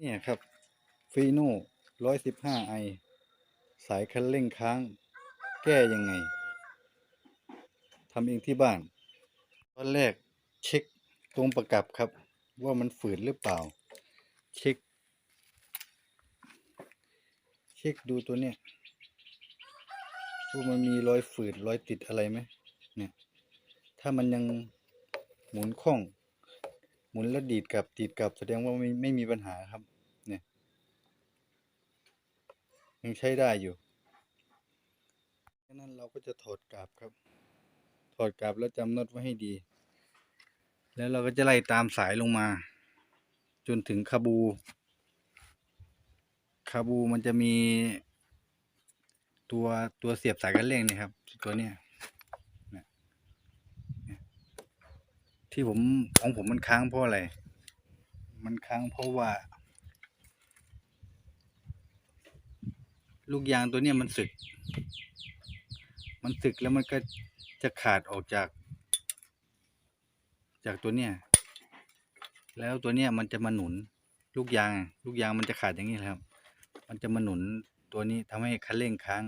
เนี่ยครับฟีโน่ร้อยสิบห้าไอสายคันเร่งค้าง แก้ยังไงทำเองที่บ้าน ตอนแรกเช็คตรงประกับครับ ว่ามันฝืดหรือเปล่า เช็ค เช็คดูตัวเนี้ยว่ามันมีรอยฝืดรอยติดอะไรไหมเนี่ย ถ้ามันยังหมุนคล่อง หมุนแล้วดีดกลับดีดกลับแสดงว่าไม่ไม่มีปัญหาครับ เนี่ย ยังใช้ได้อยู่ดังนั้นเราก็จะถอดกลับครับ ถอดกลับแล้วจำน็อตไว้ให้ดี แล้วเราก็จะไล่ตามสายลงมา จนถึงคาบู คาบูมันจะมีตัวตัวเสียบสายกันเร่งนี่ครับ ตัวเนี้ยเนี่ยเนี่ย ที่ผมของผมมันค้างเพราะอะไร มันค้างเพราะว่า ลูกยางตัวเนี้ยมันสึก มันสึกแล้วมันก็จะขาดออกจาก จากตัวเนี้ยแล้วตัวเนี้ยมันจะมาหนุน ลูกยาง ลูกยางมันจะขาดอย่างนี้ครับ มันจะมาหนุนตัวนี้ทำให้คันเร่งค้าง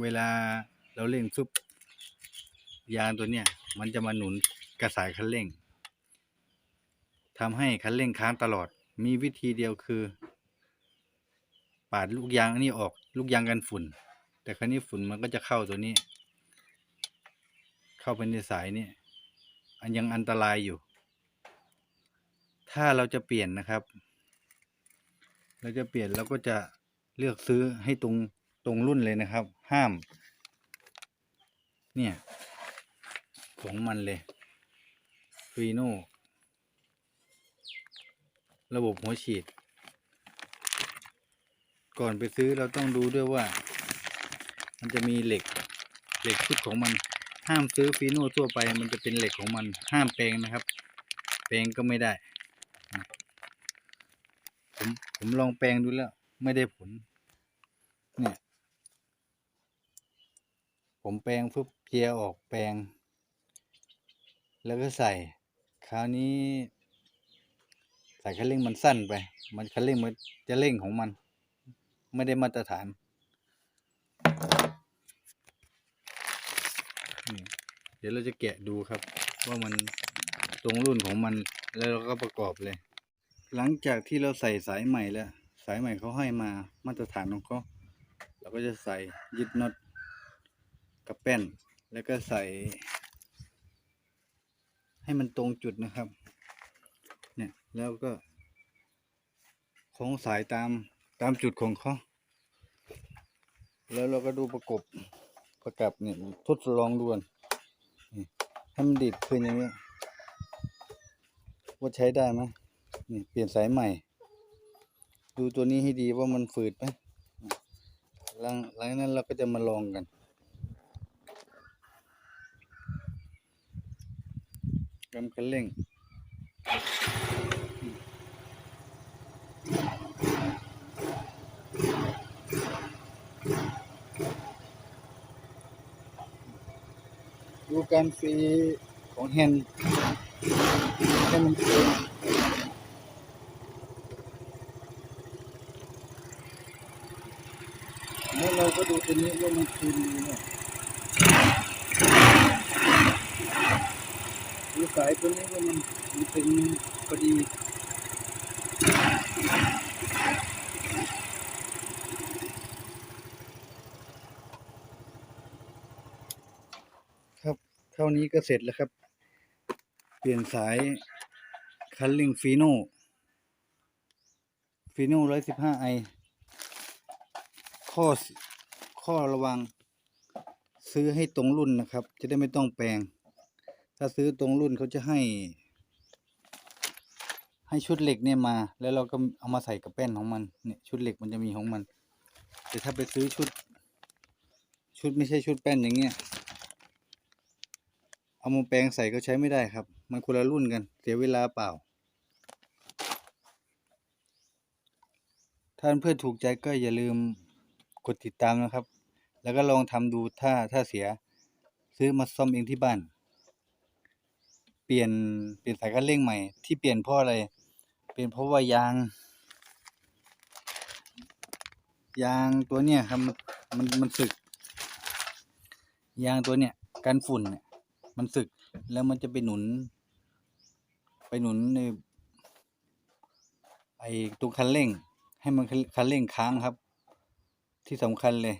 เวลาเราเร่งซุบ ยางตัวเนี้ยมันจะมาหนุนกระสายคันเร่งทำให้คันเร่งค้างตลอด มีวิธีเดียวคือ ปาดลูกยางอันนี้ออก ลูกยางกันฝุ่น แต่ครั้นี้ฝุ่นมันก็จะเข้าตัวนี้ เข้าไปในสายนี่อันยังอันตรายอยู่ ถ้าเราจะเปลี่ยนนะครับ เราจะเปลี่ยนเราก็จะเลือกซื้อให้ตรงตรงรุ่นเลยนะครับ ห้าม เนี่ย ของมันเลยฟีโน่ระบบหัวฉีด ก่อนไปซื้อเราต้องดูด้วยว่า มันจะมีเหล็กเหล็กชุดของมันห้ามซื้อฟีโน่ทั่วไป มันจะเป็นเหล็กของมันห้ามแปลงนะครับ แปลงก็ไม่ได้ ผมผมลองแปลงดูแล้ว ไม่ได้ผลเนี่ยผมแปลงปุ๊บเกียร์ออกแปลง แล้วก็ใส่ คราวนี้ ใส่คันเร่งมันสั้นไป มันคันเร่งมันจะเร่งของมัน ไม่ได้มาตรฐานเดี๋ยวเราจะแกะดูครับ ว่ามันตรงรุ่นของมันแล้วเราก็ประกอบเลย หลังจากที่เราใส่สายใหม่แล้ว สายใหม่เขาให้มามาตรฐานของเขาเราก็จะใส่ยึดน็อตกับแป้น แล้วก็ใส่ ให้มันตรงจุดนะครับ เนี่ยแล้วก็คล้องสายตามตามจุดของเขาแล้วเราก็ดูประกบประกับเนี่ยทดลองดูก่อนให้มันดีดขึ้นอย่างนี้ว่าใช้ได้ไหมนี่เปลี่ยนสายใหม่ ดูตัวนี้ให้ดีว่ามันฝืดไหมหลังหลังนั้นเราก็จะมาลองกัน กำคันเร่งดูการฟีของแฮนด์ให้มันเกิดแล้วเราก็ดูตัวนี้ว่ามันคืนดีเนี่ยดู สายตัวนี้ว่ามันมันเป็นพอดีครับเท่านี้ก็เสร็จแล้วครับ เปลี่ยนสายคันลิงฟีโน่ฟีโน่ร้อยสิบห้าไอข้อข้อระวังซื้อให้ตรงรุ่นนะครับ จะได้ไม่ต้องแปลง ถ้าซื้อตรงรุ่นเขาจะให้ ให้ชุดเหล็กเนี่ยมา แล้วเราก็เอามาใส่กับแป้นของมันเนี่ยชุดเหล็กมันจะมีของมัน แต่ถ้าไปซื้อชุด ชุดไม่ใช่ชุดแป้นอย่างเงี้ยเอามาแปลงใส่ก็ใช้ไม่ได้ครับ มันคนละรุ่นกัน เสียเวลาเปล่า ถ้าเพื่อนถูกใจก็อย่าลืมกดติดตามนะครับ แล้วก็ลองทำดูถ้าถ้าเสียซื้อมาซ่อมเองที่บ้าน ปลี่ยนเปลี่ยนสายคันเร่งใหม่ที่เปลี่ยนเพราะอะไร เป็นเพราะว่ายาง ยางตัวเนี้ยครับมันมันสึก ยางตัวเนี้ยกันฝุ่นเนี่ยมันสึกแล้วมันจะไปหนุน ไปหนุนในไอตัวคันเร่ง ให้มันคันคันเร่งค้างครับ ที่สำคัญเลย